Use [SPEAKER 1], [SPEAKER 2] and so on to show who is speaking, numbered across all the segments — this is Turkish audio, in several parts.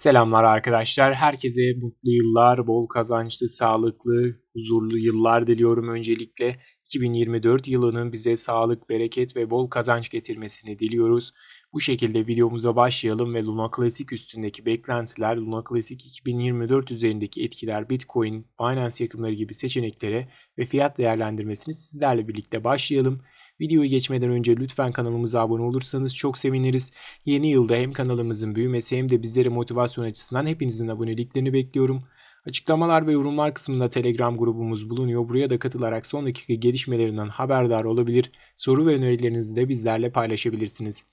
[SPEAKER 1] Selamlar arkadaşlar. Herkese mutlu yıllar, bol kazançlı, sağlıklı, huzurlu yıllar diliyorum öncelikle. 2024 yılının bize sağlık, bereket ve bol kazanç getirmesini diliyoruz. Bu şekilde videomuza başlayalım ve Luna Classic üstündeki beklentiler, Luna Classic 2024 üzerindeki etkiler, Bitcoin, Binance yakınları gibi seçeneklere ve fiyat değerlendirmesini sizlerle birlikte başlayalım. Videoyu geçmeden önce lütfen kanalımıza abone olursanız çok seviniriz. Yeni yılda hem kanalımızın büyümesi hem de bizlere motivasyon açısından hepinizin aboneliklerini bekliyorum. Açıklamalar ve yorumlar kısmında Telegram grubumuz bulunuyor. Buraya da katılarak son dakika gelişmelerinden haberdar olabilir. Soru ve önerilerinizi de bizlerle paylaşabilirsiniz.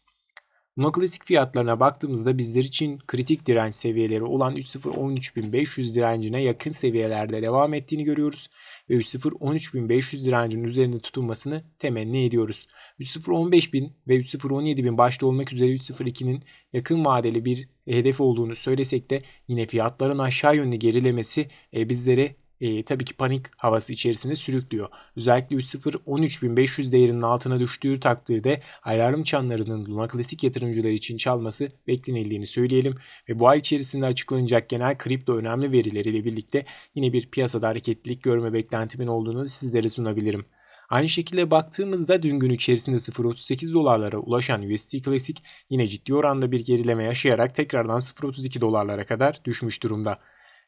[SPEAKER 1] Luna Classic fiyatlarına baktığımızda bizler için kritik direnç seviyeleri olan 3.0-13.500 direncine yakın seviyelerde devam ettiğini görüyoruz ve 3.0-13.500 direncinin üzerinde tutunmasını temenni ediyoruz. 3.0-15.000 ve 3.0-17.000 başta olmak üzere 3.02'nin yakın vadeli bir hedef olduğunu söylesek de yine fiyatların aşağı yönlü gerilemesi e, bizlere e, tabii ki panik havası içerisinde sürüklüyor. Özellikle 3.0-13.500 değerinin altına düştüğü takdirde alarm çanlarının Luna Klasik yatırımcılar için çalması beklenildiğini söyleyelim. Ve bu ay içerisinde açıklanacak genel kripto önemli verileriyle birlikte yine bir piyasada hareketlilik görme beklentimin olduğunu sizlere sunabilirim. Aynı şekilde baktığımızda dün gün içerisinde 0.38 dolarlara ulaşan USD Classic yine ciddi oranda bir gerileme yaşayarak tekrardan 0.32 dolarlara kadar düşmüş durumda.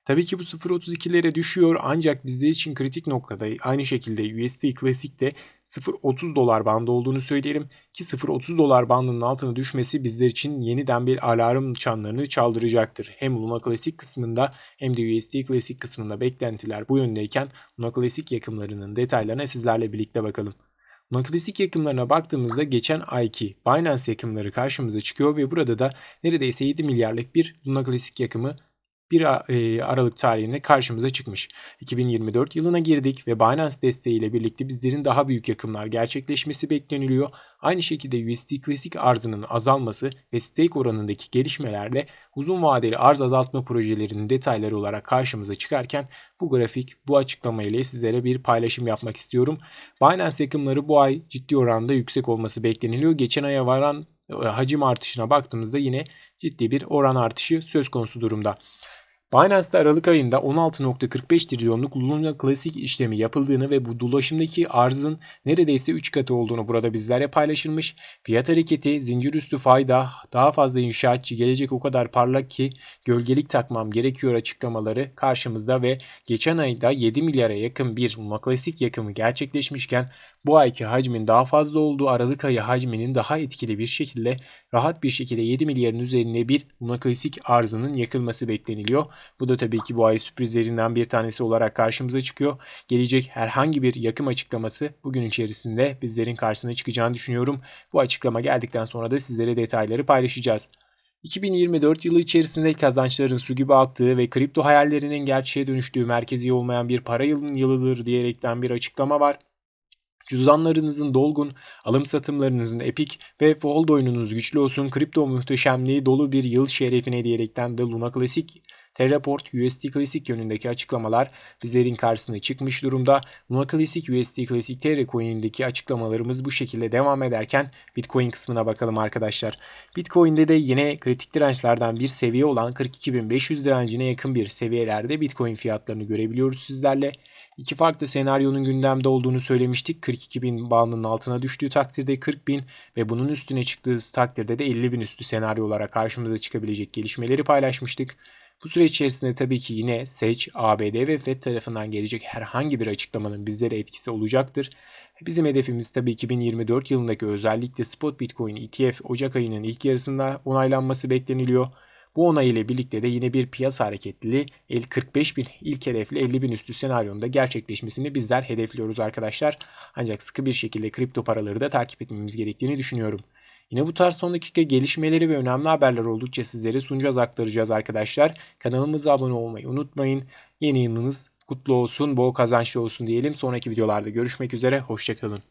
[SPEAKER 1] Tabii ki bu 0.32'lere düşüyor ancak bizler için kritik noktada aynı şekilde USD Classic'te 0.30 dolar bandı olduğunu söyleyelim ki 0.30 dolar bandının altına düşmesi bizler için yeniden bir alarm çanlarını çaldıracaktır. Hem Luna Classic kısmında hem de USD Classic kısmında beklentiler bu yöndeyken Luna Classic yakımlarının detaylarına sizlerle birlikte bakalım. Classic yakımlarına baktığımızda geçen ayki Binance yakımları karşımıza çıkıyor ve burada da neredeyse 7 milyarlık bir Luna Classic yakımı 1 e, Aralık tarihinde karşımıza çıkmış. 2024 yılına girdik ve Binance desteğiyle birlikte bizlerin daha büyük yakımlar gerçekleşmesi bekleniliyor. Aynı şekilde USD Classic arzının azalması ve stake oranındaki gelişmelerle uzun vadeli arz azaltma projelerinin detayları olarak karşımıza çıkarken bu grafik bu açıklama ile sizlere bir paylaşım yapmak istiyorum. Binance yakımları bu ay ciddi oranda yüksek olması bekleniliyor. Geçen aya varan e, hacim artışına baktığımızda yine ciddi bir oran artışı söz konusu durumda. Binance'da Aralık ayında 16.45 trilyonluk Luna Classic işlemi yapıldığını ve bu dolaşımdaki arzın neredeyse 3 katı olduğunu burada bizlere paylaşılmış. Fiyat hareketi, zincir üstü fayda, daha fazla inşaatçı gelecek o kadar parlak ki gölgelik takmam gerekiyor açıklamaları karşımızda ve geçen ayda 7 milyara yakın bir Classic yakımı gerçekleşmişken bu ayki hacmin daha fazla olduğu Aralık ayı hacminin daha etkili bir şekilde rahat bir şekilde 7 milyarın üzerine bir Classic arzının yakılması bekleniliyor. Bu da tabii ki bu ay sürprizlerinden bir tanesi olarak karşımıza çıkıyor. Gelecek herhangi bir yakım açıklaması bugün içerisinde bizlerin karşısına çıkacağını düşünüyorum. Bu açıklama geldikten sonra da sizlere detayları paylaşacağız. 2024 yılı içerisinde kazançların su gibi aktığı ve kripto hayallerinin gerçeğe dönüştüğü merkezi olmayan bir para yılının yılıdır diyerekten bir açıklama var. Cüzdanlarınızın dolgun, alım satımlarınızın epik ve fold oyununuz güçlü olsun, kripto muhteşemliği dolu bir yıl şerefine diyerekten de Luna Classic Terraport USD Classic yönündeki açıklamalar bizlerin karşısına çıkmış durumda. Luna Classic USD Classic Terra Coin'deki açıklamalarımız bu şekilde devam ederken Bitcoin kısmına bakalım arkadaşlar. Bitcoin'de de yine kritik dirençlerden bir seviye olan 42.500 direncine yakın bir seviyelerde Bitcoin fiyatlarını görebiliyoruz sizlerle. İki farklı senaryonun gündemde olduğunu söylemiştik. 42 bin bandının altına düştüğü takdirde 40 bin ve bunun üstüne çıktığı takdirde de 50 bin üstü senaryo olarak karşımıza çıkabilecek gelişmeleri paylaşmıştık. Bu süreç içerisinde tabii ki yine SEC, ABD ve FED tarafından gelecek herhangi bir açıklamanın bizlere etkisi olacaktır. Bizim hedefimiz tabii 2024 yılındaki özellikle spot Bitcoin ETF Ocak ayının ilk yarısında onaylanması bekleniliyor. Bu onay ile birlikte de yine bir piyasa hareketliliği 45 bin ilk hedefli 50 bin üstü senaryonda gerçekleşmesini bizler hedefliyoruz arkadaşlar. Ancak sıkı bir şekilde kripto paraları da takip etmemiz gerektiğini düşünüyorum. Yine bu tarz son dakika gelişmeleri ve önemli haberler oldukça sizlere sunacağız aktaracağız arkadaşlar. Kanalımıza abone olmayı unutmayın. Yeni yılınız kutlu olsun, bol kazançlı olsun diyelim. Sonraki videolarda görüşmek üzere, hoşçakalın.